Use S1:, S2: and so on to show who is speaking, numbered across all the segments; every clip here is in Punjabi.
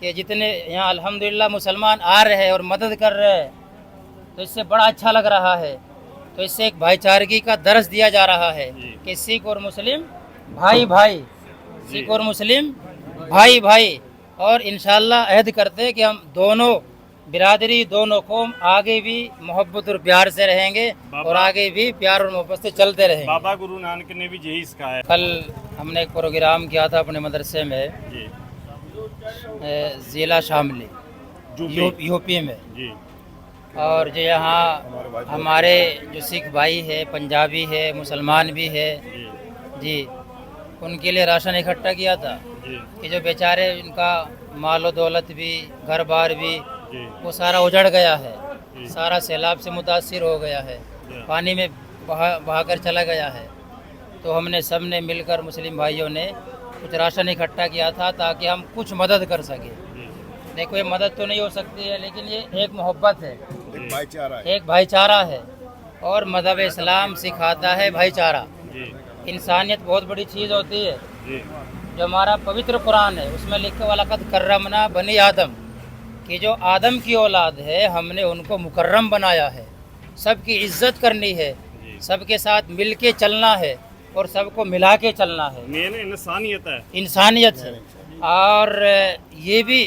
S1: कि जितने यहाँ अल्हम्दुलिल्लाह मुसलमान आ रहे हैं और मदद कर रहे हैं तो इससे बड़ा अच्छा लग रहा है। तो इससे एक भाईचारगी का दर्ज दिया जा रहा है। कि सिख और मुस्लिम भाई भाई सिख और मुस्लिम भाई भाई। और इंशाल्लाह अहद करते हैं कि हम दोनों बिरादरी दोनों कौम आगे भी मोहब्बत और प्यार से रहेंगे और आगे भी प्यार और मोहब्बत से चलते रहेंगे।
S2: बाबा गुरु नानक ने भी यही सिखाया।
S1: कल हमने एक प्रोग्राम किया था अपने मदरसे में।
S2: जी।
S1: ज़िला शामली
S2: यूपी।
S1: में।
S2: जी।
S1: और जो यहाँ हमारे जो सिख भाई है पंजाबी है मुसलमान भी है
S2: जी।
S1: जी उनके लिए राशन इकट्ठा किया था
S2: जी।
S1: कि जो बेचारे उनका मालो दौलत भी घर बार भी
S2: जी।
S1: वो सारा उजड़ गया है। सारा सैलाब से मुतासर हो गया है। पानी में बहा बहाकर चला गया है। तो हमने सबने मिलकर मुस्लिम भाइयों ने कुछ राशन इकट्ठा किया था ताकि हम कुछ मदद कर सकें। देखो ये मदद तो नहीं हो सकती है लेकिन ये एक मोहब्बत है।
S3: भाईचारा है।
S1: एक भाईचारा है। और मज़हब इस्लाम सिखाता है भाईचारा। इंसानियत बहुत बड़ी चीज़ होती है।
S2: जो।
S1: हमारा पवित्र कुरान है उसमें लिखे वाला कद करमना बनी आदम कि जो आदम की औलाद है हमने उनको मुकर्रम बनाया है। सबकी इज़्ज़त करनी है। सबके साथ मिल के चलना है। और सबको मिला के चलना है।
S2: मेन इंसानियत है।
S1: इंसानियत है। और ये भी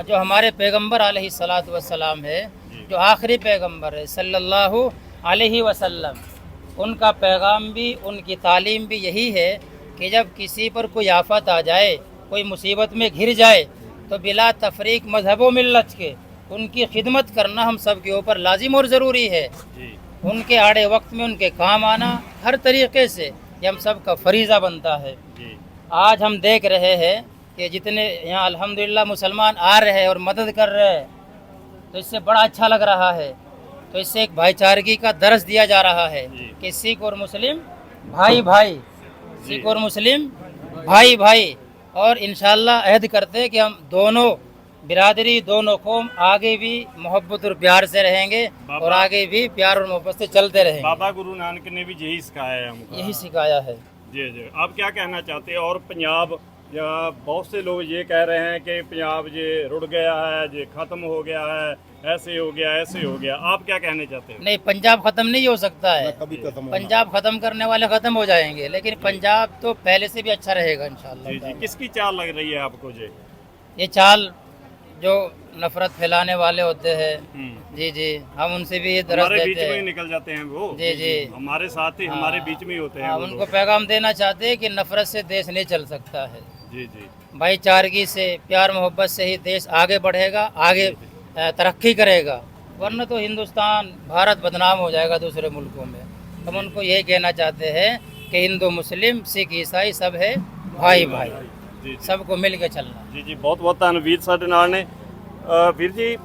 S1: जो हमारे पैगंबर सलात वसलाम है जो। आखिरी पैगंबर है सल्लल्लाहु अलैहि वसल्लम उनका पैगाम भी उनकी तालीम भी यही है कि जब किसी पर कोई आफत आ जाए कोई मुसीबत में घिर जाए तो बिला तफरीक मज़हब व मिल्लत के उनकी खिदमत करना हम सब के ऊपर लाजिम और ज़रूरी है। उनके आड़े वक्त में उनके काम आना हर तरीके से ये हम सब का फरीज़ा बनता है।
S2: जी।
S1: आज हम देख रहे हैं कि जितने यहाँ अल्हम्दुलिल्लाह मुसलमान आ रहे हैं और मदद कर रहे हैं तो इससे बड़ा अच्छा लग रहा है। तो इससे एक भाईचारगी का दर्ज दिया जा रहा है कि सिख और मुस्लिम भाई भाई सिख और मुस्लिम भाई भाई और इंशाल्लाह अहद करते हैं कि हम दोनों बिरादरी दोनों कौम आगे भी मोहब्बत और प्यार से रहेंगे और आगे भी प्यार और मोहब्बत से चलते रहेंगे।
S2: बाबा गुरु नानक ने भी यही सिखाया है हमको।
S1: यही सिखाया है।
S2: जी जी। आप क्या कहना चाहते हैं? और पंजाब या बहुत से लोग ये कह रहे हैं कि पंजाब ये रुड़ गया है ये खत्म हो गया है ऐसे हो गया ऐसे हो गया। आप क्या कहना चाहते हैं?
S1: नहीं पंजाब खत्म नहीं हो सकता है।
S3: कभी खत्म
S1: पंजाब खत्म करने वाले खत्म हो जाएँगे लेकिन पंजाब तो पहले से भी अच्छा रहेगा
S2: जी जी।
S1: इंशाल्लाह
S2: किसकी चाल लग रही है आपको जी?
S1: ये चाल जो नफरत फैलाने वाले होते हैं।
S2: हम्म।
S1: जी जी। हम उनसे भी ये दरस
S2: हमारे बीच में ही निकल जाते हैं वो।
S1: जी जी
S2: हमारे साथ ही हमारे बीच में ही होते हैं
S1: हाँ,
S2: वो
S1: उनको
S2: लोग।
S1: पैगाम देना चाहते हैं कि नफरत से देश नहीं चल सकता है।
S2: जी जी।
S1: भाईचारगी से प्यार मोहब्बत से ही देश आगे बढ़ेगा आगे अ, तरक्की करेगा। वरना तो हिंदुस्तान भारत बदनाम हो जाएगा दूसरे मुल्कों में। हम उनको यही कहना चाहते हैं कि हिंदू मुस्लिम सिख ईसाई सब है भाई भाई
S2: ਜੀ ਸਭ
S1: ਕੋ ਮਿਲ ਕੇ ਚੱਲਣਾ।
S2: ਜੀ ਜੀ ਬਹੁਤ ਬਹੁਤ ਧੰਨ ਸਾਡੇ ਨਾਲ ਨੇ। ਵੀਰ ਜੀ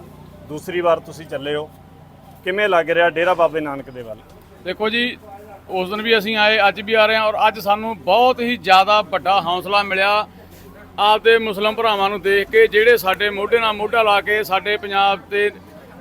S2: ਦੂਸਰੀ ਵਾਰ ਤੁਸੀਂ ਚੱਲੇ ਹੋ। ਕਿਵੇਂ ਲੱਗ ਰਿਹਾ ਡੇਰਾ ਬਾਬੇ ਨਾਨਕ ਦੇ ਵੱਲ?
S4: ਦੇਖੋ ਜੀ ਉਸ ਦਿਨ ਵੀ ਅਸੀਂ ਆਏ ਅੱਜ ਵੀ ਆ ਰਹੇ ਹਾਂ ਔਰ ਅੱਜ ਸਾਨੂੰ ਬਹੁਤ ਹੀ ਜ਼ਿਆਦਾ ਵੱਡਾ ਹੌਸਲਾ ਮਿਲਿਆ। ਆਪਦੇ ਮੁਸਲਮ ਭਰਾਵਾਂ ਨੂੰ ਦੇਖ ਕੇ ਜਿਹੜੇ ਸਾਡੇ ਮੋਢੇ ਨਾਲ ਮੋਢਾ ਲਾ ਕੇ ਸਾਡੇ ਪੰਜਾਬ ਤੇ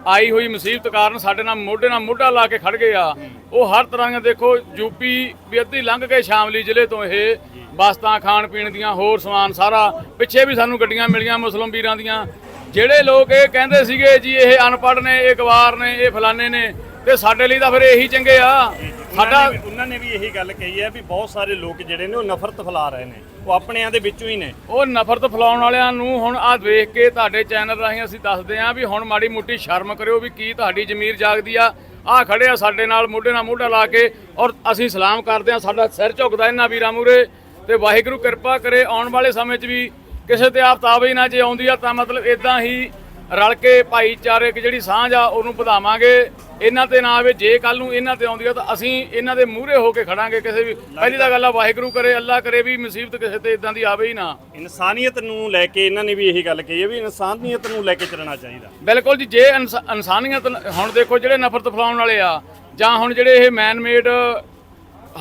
S4: ਆਈ ਹੋਈ ਮੁਸੀਬਤ ਕਾਰਨ ਸਾਡੇ ਨਾਲ ਮੋਢੇ ਨਾਲ ਮੋਢਾ ਲਾ ਕੇ ਖੜ ਗਏ ਆ। ਉਹ ਹਰ ਤਰ੍ਹਾਂ ਦੀਆਂ ਦੇਖੋ ਯੂਪੀ ਵੀ ਅੱਧੀ ਲੰਘ ਕੇ ਸ਼ਾਮਲੀ ਜ਼ਿਲ੍ਹੇ ਤੋਂ ਇਹ ਬਸਤਾਂ ਖਾਣ ਪੀਣ ਦੀਆਂ ਹੋਰ ਸਮਾਨ ਸਾਰਾ। ਪਿੱਛੇ ਵੀ ਸਾਨੂੰ ਗੱਡੀਆਂ ਮਿਲੀਆਂ ਮੁਸਲਮ ਵੀਰਾਂ ਦੀਆਂ। ਜਿਹੜੇ ਲੋਕ ਇਹ ਕਹਿੰਦੇ ਸੀਗੇ ਜੀ ਇਹ ਅਨਪੜ੍ਹ ਨੇ ਇਹ ਗਵਾਰ ਨੇ ਇਹ ਫਲਾਣੇ ਨੇ ਤੇ ਸਾਡੇ ਲਈ ਤਾਂ ਫਿਰ ਇਹੀ ਚੰਗੇ ਆ।
S2: ਸਾਡਾ ਉਹਨਾਂ ਨੇ ਵੀ ਇਹੀ ਗੱਲ ਕਹੀ ਹੈ ਵੀ ਬਹੁਤ ਸਾਰੇ ਲੋਕ ਜਿਹੜੇ ਨੇ ਉਹ ਨਫ਼ਰਤ ਫੈਲਾ ਰਹੇ ਨੇ। ਉਹ ਆਪਣਿਆਂ ਦੇ ਵਿੱਚੋਂ ਹੀ ਨੇ।
S4: ਉਹ ਨਫ਼ਰਤ ਫੈਲਾਉਣ ਵਾਲਿਆਂ ਨੂੰ ਹੁਣ ਆ ਵੇਖ ਕੇ ਤੁਹਾਡੇ ਚੈਨਲ ਰਾਹੀਂ ਅਸੀਂ ਦੱਸਦੇ ਆਂ ਵੀ ਹੁਣ ਮਾੜੀ ਮੁੱਟੀ ਸ਼ਰਮ ਕਰਿਓ ਵੀ ਕੀ ਤੁਹਾਡੀ ਜ਼ਮੀਰ ਜਾਗਦੀ ਆ। ਆ ਖੜੇ ਆ ਸਾਡੇ ਨਾਲ ਮੋਢੇ ਨਾਲ ਮੋਢਾ ਲਾ ਕੇ ਔਰ ਅਸੀਂ ਸਲਾਮ ਕਰਦੇ ਆ ਸਾਡਾ ਸਿਰ ਝੁਕਦਾ ਇਹਨਾਂ ਵੀਰਾਂ ਮੂਰੇ ਤੇ ਵਾਹਿਗੁਰੂ ਕਿਰਪਾ ਕਰੇ ਆਉਣ ਵਾਲੇ ਸਮੇਂ 'ਚ ਵੀ ਕਿਸੇ ਤੇ ਆਫਤਾਬ ਹੀ ਨਾ ਜੇ ਆਉਂਦੀ ਆ ਤਾਂ ਮਤਲਬ ਇਦਾਂ ਹੀ ਰਲ ਕੇ ਭਾਈਚਾਰੇ ਦੀ ਜਿਹੜੀ ਸਾਂਝ ਆ ਉਹਨੂੰ ਵਧਾਵਾਂਗੇ। ਇਹਨਾਂ ਤੇ ਨਾ ਆਵੇ ਜੇ ਕੱਲ ਨੂੰ ਇਹਨਾਂ ਤੇ ਆਉਂਦੀ ਆ ਤਾਂ ਅਸੀਂ ਇਹਨਾਂ ਦੇ ਮੂਹਰੇ ਹੋ ਕੇ ਖੜਾਂਗੇ ਕਿਸੇ ਵੀ। ਪਹਿਲੀ ਤਾਂ ਗੱਲ ਆ ਵਾਹਿਗੁਰੂ ਕਰੇ ਅੱਲਾ ਕਰੇ ਵੀ ਮੁਸੀਬਤ ਕਿਸੇ ਤੇ ਇਦਾਂ ਦੀ ਆਵੇ ਹੀ ਨਾ।
S2: ਇਨਸਾਨੀਅਤ ਨੂੰ ਲੈ ਕੇ ਇਹਨਾਂ ਨੇ ਵੀ ਇਹੀ ਗੱਲ ਕਹੀ ਹੈ ਵੀ ਇਨਸਾਨੀਅਤ ਨੂੰ ਲੈ ਕੇ ਚੱਲਣਾ ਚਾਹੀਦਾ।
S4: ਬਿਲਕੁਲ ਜੀ ਜੇ ਇਨਸਾ- ਇਨਸਾਨੀਅਤ ਹੁਣ ਦੇਖੋ ਜਿਹੜੇ ਨਫ਼ਰਤ ਫੈਲਾਉਣ ਵਾਲੇ ਆ ਜਾਂ ਹੁਣ ਜਿਹੜੇ ਇਹ ਮੈਨ ਮੇਡ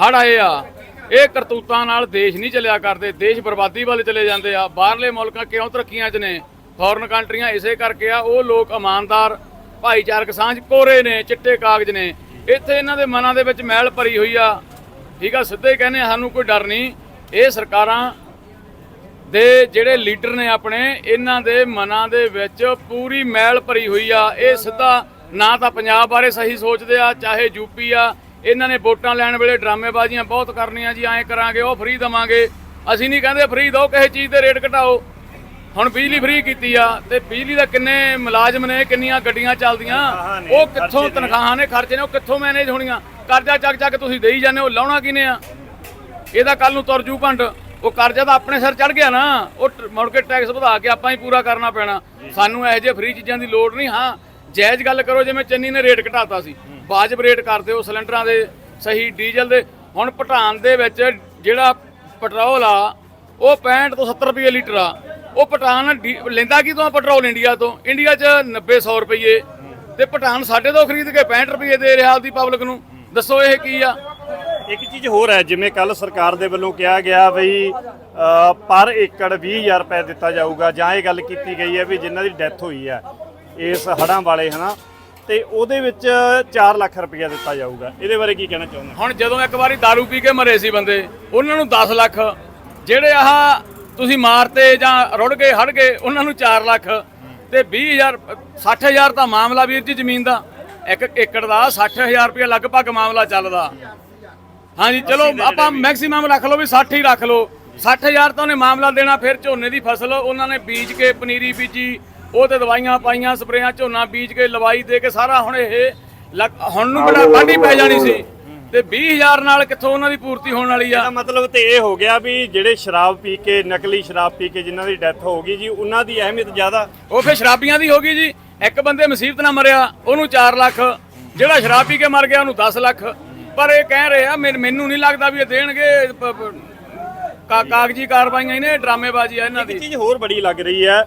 S4: ਹੜ ਆਏ ਆ ਇਹ ਕਰਤੂਤਾਂ ਨਾਲ ਦੇਸ਼ ਨਹੀਂ ਚੱਲਿਆ ਕਰਦੇ, ਦੇਸ਼ ਬਰਬਾਦੀ ਵੱਲ ਚਲੇ ਜਾਂਦੇ ਆ। ਬਾਹਰਲੇ ਮੁਲਕਾਂ ਕਿਉਂ ਤਰੱਕੀਆਂ 'ਚ ਨੇ? ਫੋਰਨ ਕੰਟਰੀਆਂ ਇਸੇ ਕਰਕੇ ਆ, ਉਹ ਲੋਕ ਇਮਾਨਦਾਰ, ਭਾਈਚਾਰਕ ਸਾਂਝ ਕੋਰੇ ਨੇ, ਚਿੱਟੇ ਕਾਗਜ਼ ਨੇ। ਇੱਥੇ ਇਹਨਾਂ ਦੇ ਮਨਾਂ ਦੇ ਵਿੱਚ ਮੈਲ ਭਰੀ ਹੋਈ ਆ। ਠੀਕ ਆ, ਸਿੱਧੇ ਕਹਿੰਦੇ ਸਾਨੂੰ ਕੋਈ ਡਰ ਨਹੀਂ। ਇਹ ਸਰਕਾਰਾਂ ਦੇ ਜਿਹੜੇ ਲੀਡਰ ਨੇ ਆਪਣੇ, ਇਹਨਾਂ ਦੇ ਮਨਾਂ ਦੇ ਵਿੱਚ ਪੂਰੀ ਮੈਲ ਭਰੀ ਹੋਈ ਆ। ਇਹ ਸਿੱਧਾ ਨਾ ਤਾਂ ਪੰਜਾਬ ਬਾਰੇ ਸਹੀ ਸੋਚਦੇ ਆ, ਚਾਹੇ ਯੂਪੀ ਆ ਇਹਨਾਂ ਨੇ ਵੋਟਾਂ ਲੈਣ ਵੇਲੇ ਡਰਾਮੇਬਾਜ਼ੀਆਂ ਬਹੁਤ ਕਰਨੀਆਂ ਜੀ ਐਂ ਕਰਾਂਗੇ ਉਹ ਫ੍ਰੀ ਦਵਾਂਗੇ। ਅਸੀਂ ਨਹੀਂ ਕਹਿੰਦੇ ਫ੍ਰੀ ਦਿਓ ਕਿਸੇ ਚੀਜ਼ ਦੇ ਰੇਟ ਘਟਾਓ। ਹੁਣ ਬਿਜਲੀ ਫ੍ਰੀ ਕੀਤੀ ਆ ਤੇ ਬਿਜਲੀ ਦਾ ਕਿੰਨੇ ਮੁਲਾਜ਼ਮ ਨੇ ਕਿੰਨੀਆਂ ਗੱਡੀਆਂ ਚੱਲਦੀਆਂ ਉਹ ਕਿੱਥੋਂ। ਤਨਖਾਹਾਂ ਨੇ ਖਰਚੇ ਨੇ ਉਹ ਕਿੱਥੋਂ ਮੈਨੇਜ ਹੋਣੀਆਂ? ਕਰਜ਼ਾ ਚੱਕ ਚੱਕ ਤੁਸੀਂ ਦੇਈ ਜਾਂਦੇ ਹੋ ਲਾਉਣਾ ਕਿਨੇ ਆ? ਇਹਦਾ ਕੱਲ ਨੂੰ ਤੁਰ ਜੂ ਭੰਡ। ਉਹ ਕਰਜ਼ਾ ਤਾਂ ਆਪਣੇ ਸਿਰ ਚੜ ਗਿਆ ਨਾ ਉਹ ਮੁੜ ਕੇ ਟੈਕਸ ਵਧਾ ਕੇ ਆਪਾਂ ਹੀ ਪੂਰਾ ਕਰਨਾ ਪੈਣਾ। ਸਾਨੂੰ ਇਹੋ ਜਿਹੇ ਫ੍ਰੀ ਚੀਜ਼ਾਂ ਦੀ ਲੋੜ ਨਹੀਂ ਹਾਂ। ਜਾਇਜ਼ ਗੱਲ ਕਰੋ ਜਿਵੇਂ ਚੰਨੀ ਨੇ ਰੇਟ ਘਟਾਤਾ ਸੀ। ਵਾਜਬ ਰੇਟ ਕਰ ਦਿਓ ਸਿਲੰਡਰਾਂ ਦੇ ਸਹੀ ਡੀਜ਼ਲ ਦੇ। ਹੁਣ ਪਠਾਨ ਦੇ ਵਿੱਚ ਜਿਹੜਾ ਪੈਟਰੋਲ ਆ ਉਹ 65 ਤੋਂ 70 ਰੁਪਏ ਲੀਟਰ ਆ। ਉਹ ਪਠਾਨ ਡੀ- ਲੈਂਦਾ ਕੀ ਤੋਂ ਪੈਟਰੋਲ ਇੰਡੀਆ ਤੋਂ? ਇੰਡੀਆ 'ਚ 90 100 ਰੁਪਏ ਤੇ ਸਾਡੇ ਤੋਂ ਖਰੀਦ ਕੇ 65 ਰੁਪਏ ਦੇ ਰਿਹਾ ਆਪਦੀ ਪਬਲਿਕ ਨੂੰ। ਦੱਸੋ ਇਹ ਕੀ ਆ?
S2: ਇੱਕ ਚੀਜ਼ ਹੋਰ ਹੈ ਜਿਵੇਂ ਕੱਲ ਸਰਕਾਰ ਦੇ ਵੱਲੋਂ ਕਿਹਾ ਗਿਆ ਬਈ ਅ, ਪਰ ਏਕੜ 20000 ਰੁਪਏ ਦਿੱਤਾ ਜਾਊਗਾ ਜਾਂ ਇਹ ਗੱਲ ਕੀਤੀ ਗਈ ਹੈ ਵੀ ਜਿਨ੍ਹਾਂ ਦੀ ਡੈਥ ਹੋਈ ਹੈ। ਇਸ ਹੜਾਂ ਵਾਲੇ ਹਨਾ? ਤੇ ਉਹਦੇ ਵਿੱਚ 4 ਲੱਖ ਰੁਪਏ ਦਿੱਤਾ ਜਾਊਗਾ। ਇਹਦੇ ਬਾਰੇ ਕੀ ਕਹਿਣਾ ਚਾਹੁੰਦੇ
S4: ਹੁਣ ਜਦੋਂ ਇੱਕ ਵਾਰੀ दारू ਪੀ ਕੇ ਮਰੇ ਸੀ ਬੰਦੇ ਉਹਨਾਂ ਨੂੰ 10 ਲੱਖ। ਜਿਹੜੇ ਆਹ ਤੁਸੀਂ ਮਾਰਤੇ ਜਾਂ ਰੁੜ ਗਏ ਹੜ ਗਏ ਉਹਨਾਂ ਨੂੰ 4 ਲੱਖ। ਤੇ 20000 60000 ਤਾਂ ਮਾਮਲਾ ਵੀਰ ਜੀ ਜ਼ਮੀਨ ਦਾ। ਇੱਕ ਏਕੜ ਦਾ 60000 ਰੁਪਏ ਲਗਭਗ ਮਾਮਲਾ ਚੱਲਦਾ। ਹਾਂਜੀ ਚਲੋ ਆਪਾਂ ਮੈਕਸਿਮਮ ਰੱਖ ਲਓ ਵੀ 60 ਹੀ ਰੱਖ ਲਓ। 60000 ਤਾਂ ਉਹਨੇ ਮਾਮਲਾ ਦੇਣਾ ਫਿਰ ਝੋਨੇ ਦੀ ਫਸਲ ਉਹਨਾਂ ਨੇ ਬੀਜ ਕੇ ਪਨੀਰੀ ਬੀਜੀ ਉਹ ਤੇ ਦਵਾਈਆਂ ਪਾਈਆਂ ਸਪਰੇਆਂ ਝੋਨਾ ਬੀਜ ਕੇ ਲਵਾਈ ਦੇ ਕੇ ਸਾਰਾ ਹੁਣ ਇਹ ਹੁਣ ਨੂੰ ਬੜਾ ਵਾਢੀ ਪੈ ਜਾਣੀ ਸੀ। ਤੇ 20000 ਨਾਲ ਕਿੱਥੋਂ ਉਹਨਾਂ ਦੀ ਪੂਰਤੀ ਹੋਣ ਵਾਲੀ ਆ?
S2: ਇਹਦਾ ਮਤਲਬ ਤੇ ਇਹ ਹੋ ਗਿਆ ਵੀ ਜਿਹੜੇ ਸ਼ਰਾਬ ਪੀ ਕੇ ਨਕਲੀ ਸ਼ਰਾਬ ਪੀ ਕੇ ਜਿਨ੍ਹਾਂ ਦੀ ਡੈਥ ਹੋ ਗਈ ਜੀ ਉਹਨਾਂ ਦੀ ਅਹਿਮੀਅਤ ਜ਼ਿਆਦਾ।
S4: ਉਹ ਫਿਰ ਸ਼ਰਾਬੀਆਂ ਦੀ ਹੋ ਗਈ ਜੀ। ਇੱਕ ਬੰਦੇ ਮੁਸੀਬਤ ਨਾਲ ਮਰਿਆ ਉਹਨੂੰ 4 ਲੱਖ। ਜਿਹੜਾ ਸ਼ਰਾਬ ਪੀ ਕੇ ਮਰ ਗਿਆ ਉਹਨੂੰ 10 ਲੱਖ। ਪਰ ਇਹ ਕਹਿ ਰਹੇ ਆ ਮੈਨ- ਨਹੀਂ ਲੱਗਦਾ ਵੀ ਇਹ ਦੇਣਗੇ ਕਾਗਜ਼ੀ ਕਾਰਵਾਈਆਂ ਇਹਨੇ ਡਰਾਮੇਬਾਜ਼ੀ ਆ ਇਹਨਾਂ
S2: ਇੱਕ
S4: ਦੀ।
S2: ਚੀਜ਼ ਹੋਰ ਬੜੀ ਲੱਗ ਰਹੀ ਹੈ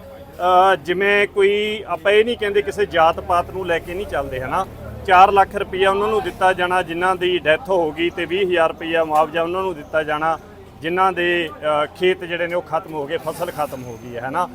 S2: ਜਿਵੇਂ ਕੋਈ ਆਪਾਂ ਇਹ ਨਹੀਂ ਕਹਿੰਦੇ ਕਿਸੇ ਜਾਤ ਪਾਤ ਨੂੰ ਲੈ ਕੇ ਨਹੀਂ ਚੱਲਦੇ, ਹਨਾ? 4 ਲੱਖ ਰੁਪਈਆ ਉਹਨਾਂ ਨੂੰ ਦਿੱਤਾ ਜਾਣਾ, ਜਿਨ੍ਹਾਂ ਦੀ ਡੈਥ ਹੋ ਗਈ ਤੇ 20000 ਰੁਪਈਆ ਮੁਆਵਜ਼ਾ ਉਹਨਾਂ ਨੂੰ ਦਿੱਤਾ ਜਾਣਾ, ਜਿਨ੍ਹਾਂ ਦੇ ਖੇਤ ਜਿਹੜੇ ਨੇ ਉਹ ਖਤਮ ਹੋ ਗਏ, ਫਸਲ ਖਤਮ ਹੋ ਗਈ ਹੈ, ਹਨਾ?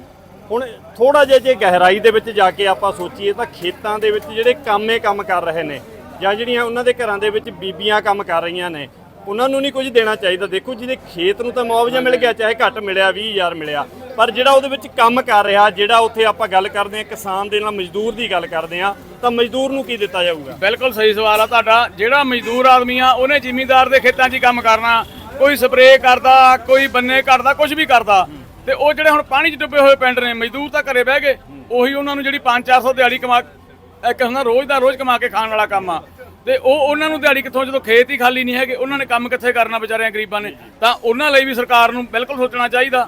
S2: ਹੁਣ ਥੋੜਾ ਜਿਹਾ ਜੇ ਗਹਿਰਾਈ ਦੇ ਵਿੱਚ ਜਾ ਕੇ ਆਪਾਂ ਸੋਚੀਏ ਤਾਂ ਖੇਤਾਂ ਦੇ ਵਿੱਚ ਜਿਹੜੇ ਕੰਮੇ ਕੰਮ ਕਰ ਰਹੇ ਨੇ, ਜਾਂ ਜਿਹੜੀਆਂ ਉਹਨਾਂ ਦੇ ਘਰਾਂ ਦੇ ਵਿੱਚ ਬੀਬੀਆਂ ਕੰਮ ਕਰ ਰਹੀਆਂ ਨੇ, ਉਹਨਾਂ ਨੂੰ ਨਹੀਂ ਕੁਝ ਦੇਣਾ ਚਾਹੀਦਾ। ਦੇਖੋ ਜਿਹਦੇ ਖੇਤ ਨੂੰ ਤਾਂ ਮੁਆਵਜ਼ਾ ਮਿਲ ਗਿਆ, ਚਾਹੇ ਘੱਟ ਮਿਲਿਆ 20000 ਮਿਲਿਆ। ਪਰ ਜਿਹੜਾ ਉਹਦੇ ਵਿੱਚ ਕੰਮ ਕਰ ਰਿਹਾ, ਜਿਹੜਾ ਉੱਥੇ ਆਪਾਂ ਗੱਲ ਕਰਦੇ ਹਾਂ, ਕਿਸਾਨ ਦੇ ਨਾਲ ਮਜ਼ਦੂਰ ਦੀ ਗੱਲ ਕਰਦੇ ਹਾਂ, ਤਾਂ ਮਜ਼ਦੂਰ ਨੂੰ ਕੀ ਦਿੱਤਾ ਜਾਊਗਾ?
S4: ਬਿਲਕੁਲ ਸਹੀ ਸਵਾਲ ਆ ਤੁਹਾਡਾ। ਜਿਹੜਾ ਮਜ਼ਦੂਰ ਆਦਮੀ ਆ, ਉਹਨੇ ਜ਼ਿਮੀਂਦਾਰ ਦੇ ਖੇਤਾਂ 'ਚ ਹੀ ਕੰਮ ਕਰਨਾ। ਕੋਈ ਸਪਰੇਅ ਕਰਦਾ, ਕੋਈ ਬੰਨੇ ਕਰਦਾ ਕੁਝ ਵੀ ਕਰਦਾ। ਤੇ ਉਹ ਜਿਹੜੇ ਹੁਣ ਪਾਣੀ 'ਚ ਡੁੱਬੇ ਹੋਏ ਪਿੰਡ ਨੇ, ਮਜ਼ਦੂਰ ਤਾਂ ਘਰੇ ਬਹਿ ਗਏ। ਉਹੀ ਉਹਨਾਂ ਨੂੰ ਜਿਹੜੀ 5-400 ਦਿਹਾੜੀ ਕਮਾ ਇੱਕ ਹੁੰਦਾ, ਰੋਜ਼ ਦਾ ਰੋਜ਼ ਕਮਾ ਕੇ ਖਾਣ ਵਾਲਾ ਕੰਮ ਆ। ਤੇ ਉਹ ਉਹਨਾਂ ਨੂੰ ਦਿਹਾੜੀ ਕਿੱਥੋਂ ਜਦੋਂ ਖੇਤ ਹੀ ਖਾਲੀ ਨਹੀਂ ਹੈਗੇ ਉਹਨਾਂ ਨੇ ਕੰਮ ਕਿੱਥੇ ਕਰਨਾ ਵਿਚਾਰਿਆਂ ਗਰੀਬਾਂ ਨੇ? ਤਾਂ ਉਹਨਾਂ ਲਈ ਵੀ ਸਰਕਾਰ ਨੂੰ ਬਿਲਕੁਲ ਸੋਚਣਾ ਚਾਹੀਦਾ।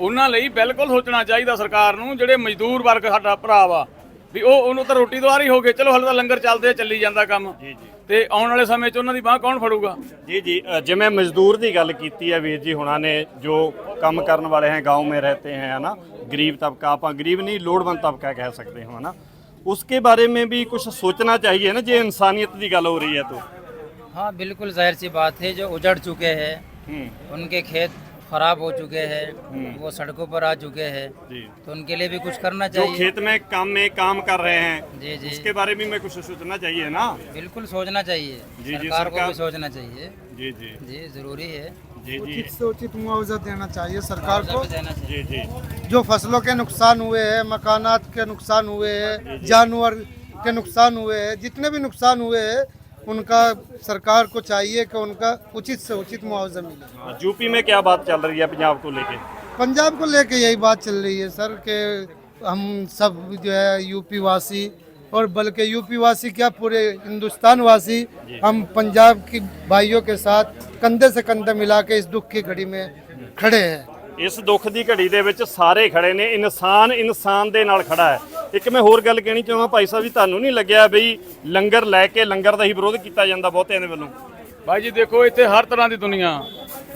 S4: ਉਹਨਾਂ ਲਈ ਬਿਲਕੁਲ ਸੋਚਣਾ ਚਾਹੀਦਾ ਸਰਕਾਰ ਨੂੰ ਜਿਹੜੇ ਮਜ਼ਦੂਰ ਵਰਗ ਸਾਡਾ ਭਰਾ ਵਾ ਵੀ ਉਹ ਉਹਨੂੰ ਤਾਂ ਰੋਟੀ ਦੁਆਰ ਹੀ ਹੋ ਗਏ ਚਲੋ ਹਲੇ ਤਾਂ ਲੰਗਰ ਚੱਲਦੇ ਆ ਚੱਲੀ ਜਾਂਦਾ ਕੰਮ। ਤੇ ਆਉਣ ਵਾਲੇ ਸਮੇਂ 'ਚ ਉਹਨਾਂ ਦੀ ਬਾਹ ਕੌਣ ਫੜੂਗਾ?
S2: ਜੀ ਜੀ ਜਿਵੇਂ ਮਜ਼ਦੂਰ ਦੀ ਗੱਲ ਕੀਤੀ ਹੈ ਵੀਰ ਜੀ ਹੁਣਾਂ ਨੇ ਜੋ ਕੰਮ ਕਰਨ ਵਾਲੇ ਹੈ ਗਾਉਂ ਮੇ ਰਹਤੇ ਹੈ ਹਨਾ? ਗਰੀਬ ਤਬਕਾ ਆਪਾਂ ਗਰੀਬ ਨਹੀਂ ਲੋੜਵੰਦ ਤਬਕਾ ਕਹਿ ਸਕਦੇ ਹਾਂ ਹਨਾ? उसके बारे में भी कुछ सोचना चाहिए ना जे इंसानियत की गल हो रही है तो।
S1: हाँ बिल्कुल ज़ाहिर सी बात है जो उजड़ चुके हैं
S2: हम्म।
S1: उनके खेत खराब हो चुके हैं वो सड़कों पर आ चुके हैं तो उनके लिए भी कुछ करना
S2: जो
S1: चाहिए।
S2: खेत में काम में काम कर रहे हैं
S1: जी जी।
S2: उसके बारे में मैं कुछ सोचना चाहिए ना?
S1: बिल्कुल सोचना चाहिए
S2: जी, जी,
S1: सरकार को भी सोचना चाहिए।
S2: जी जी।
S1: जी ज़रूरी है।
S3: उचित से उचित मुआवजा देना चाहिए सरकार को।
S2: जी जी।
S3: जो फ़सलों के नुकसान हुए हैं मकानात के नुकसान हुए हैं जानवर के नुकसान हुए हैं जितने भी नुकसान हुए हैं उनका सरकार को चाहिए कि उनका उचित से उचित मुआवजा मिले।
S2: यूपी में क्या बात चल रही है पंजाब को लेके?
S3: पंजाब को लेके यही बात चल रही है सर कि हम सब जो है यूपी वासी और बल्कि यूपी वासी क्या पूरे हिंदुस्तान वासी हम पंजाब की भाइयों के साथ कंधे से कंधे मिला के इस दुख की घड़ी में खड़े हैं
S2: ਇਸ ਦੁੱਖ ਦੀ ਘੜੀ ਦੇ ਵਿੱਚ ਸਾਰੇ ਖੜੇ ਨੇ ਇਨਸਾਨ ਇਨਸਾਨ ਦੇ ਨਾਲ ਖੜਾ ਹੈ ਇੱਕ ਮੈਂ ਹੋਰ ਗੱਲ ਕਹਿਣੀ ਚਾਹਾਂ ਭਾਈ ਸਾਹਿਬ ਜੀ ਤੁਹਾਨੂੰ ਨਹੀਂ ਲੱਗਿਆ ਬਈ ਲੰਗਰ ਲੈ ਕੇ ਲੰਗਰ ਦਾ ਹੀ ਵਿਰੋਧ ਕੀਤਾ ਜਾਂਦਾ ਬਹੁਤਿਆਂ ਦੇ ਵੱਲੋਂ
S4: ਭਾਈ ਜੀ ਦੇਖੋ ਇੱਥੇ ਹਰ ਤਰ੍ਹਾਂ ਦੀ ਦੁਨੀਆ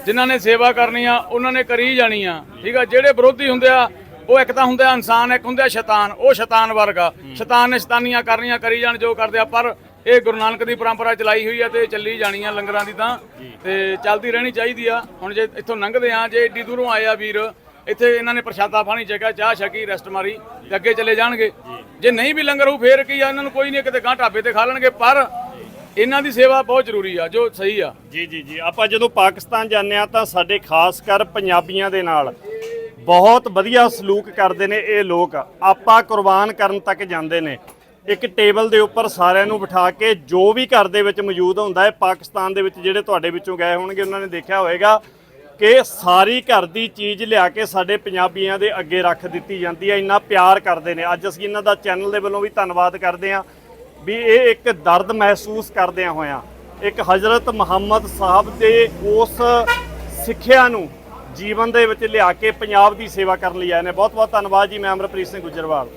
S4: ਜਿਨ੍ਹਾਂ ਨੇ ਸੇਵਾ ਕਰਨੀ ਆ ਉਹਨਾਂ ਨੇ ਕਰੀ ਜਾਣੀ ਆ ਠੀਕ ਆ ਜਿਹੜੇ ਵਿਰੋਧੀ ਹੁੰਦੇ ਆ ਉਹ ਇੱਕ ਤਾਂ ਹੁੰਦਾ ਇਨਸਾਨ ਇੱਕ ਹੁੰਦਾ ਸ਼ੈਤਾਨ ਉਹ ਸ਼ੈਤਾਨ ਵਰਗਾ। ਸ਼ੈਤਾਨ ਨੇ ਸ਼ੈਤਾਨੀਆਂ ਕਰਨੀਆਂ ਕਰੀ ਜਾਣ ਜੋ ਕਰਦੇ ਆ ਪਰ ਇਹ ਗੁਰੂ ਨਾਨਕ ਦੀ ਪਰੰਪਰਾ ਚਲਾਈ ਹੋਈ ਆ ਤੇ ਚੱਲੀ ਜਾਣੀ ਆ ਲੰਗਰਾਂ ਦੀ ਤਾਂ। ਤੇ ਚੱਲਦੀ ਰਹਿਣੀ ਚਾਹੀਦੀ ਆ। ਹੁਣ ਜੇ ਇੱਥੋਂ ਲੰਘਦੇ ਆ ਜੇ ਏਡੀ ਦੂਰੋਂ ਆਏ ਆ ਵੀਰ ਇੱਥੇ ਇਹਨਾਂ ਨੇ ਪ੍ਰਸ਼ਾਦਾ ਪਾਣੀ ਛਕਿਆ ਚਾਹ ਛਕੀ ਰੈਸਟ ਮਾਰੀ ਤੇ ਅੱਗੇ ਚਲੇ ਜਾਣਗੇ। ਜੇ। ਨਹੀਂ ਵੀ ਲੰਗਰ ਉਹ ਫੇਰ ਕੀ ਆ ਇਹਨਾਂ ਨੂੰ ਕੋਈ ਨਹੀਂ ਕਿਤੇ ਗਾਂ ਢਾਬੇ ਤੇ ਖਾ ਲੈਣਗੇ ਪਰ ਇਹਨਾਂ ਦੀ ਸੇਵਾ ਬਹੁਤ ਜ਼ਰੂਰੀ ਆ ਜੋ ਸਹੀ ਆ।
S2: ਜੀ ਜੀ ਜੀ। ਆਪਾਂ ਜਦੋਂ ਪਾਕਿਸਤਾਨ ਜਾਂਦੇ ਆ ਤਾਂ ਸਾਡੇ ਖਾਸ ਕਰ ਪੰਜਾਬੀਆਂ ਦੇ ਨਾਲ ਬਹੁਤ ਵਧੀਆ ਸਲੂਕ ਕਰਦੇ ਨੇ ਇਹ ਲੋਕ। ਆਪਾਂ ਕੁਰਬਾਨ ਕਰਨ ਤੱਕ ਜਾਂਦੇ ਨੇ। ਇੱਕ ਟੇਬਲ ਦੇ ਉੱਪਰ ਸਾਰਿਆਂ ਨੂੰ ਬਿਠਾ ਕੇ ਜੋ ਵੀ ਘਰ ਦੇ ਵਿੱਚ ਮੌਜੂਦ ਹੁੰਦਾ ਹੈ, ਪਾਕਿਸਤਾਨ ਦੇ ਵਿੱਚ ਜਿਹੜੇ ਤੁਹਾਡੇ ਵਿੱਚੋਂ ਗਏ ਹੋਣਗੇ, ਉਹਨਾਂ ਨੇ ਦੇਖਿਆ ਹੋਵੇਗਾ ਕਿ ਸਾਰੀ ਘਰ ਦੀ ਚੀਜ਼ ਲਿਆ ਕੇ ਸਾਡੇ ਪੰਜਾਬੀਆਂ ਦੇ ਅੱਗੇ ਰੱਖ ਦਿੱਤੀ ਜਾਂਦੀ ਹੈ। ਇੰਨਾ ਪਿਆਰ ਕਰਦੇ ਨੇ। ਅੱਜ ਅਸੀਂ ਇਹਨਾਂ ਦਾ ਚੈਨਲ ਦੇ ਵੱਲੋਂ ਵੀ ਧੰਨਵਾਦ ਕਰਦੇ ਹਾਂ ਵੀ ਇਹ ਇੱਕ ਦਰਦ ਮਹਿਸੂਸ ਕਰਦਿਆਂ ਹੋਇਆਂ, ਇੱਕ ਹਜ਼ਰਤ ਮੁਹੰਮਦ ਸਾਹਿਬ ਦੇ ਉਸ ਸਿੱਖਿਆ ਨੂੰ ਜੀਵਨ ਦੇ ਵਿੱਚ ਲਿਆ ਕੇ ਪੰਜਾਬ ਦੀ ਸੇਵਾ ਕਰਨ ਲਈ ਆਏ ਨੇ। ਬਹੁਤ ਬਹੁਤ ਧੰਨਵਾਦ ਜੀ, ਮੈਂ ਅਮਰਪ੍ਰੀਤ ਸਿੰਘ ਗੁੱਜਰਵਾਲ।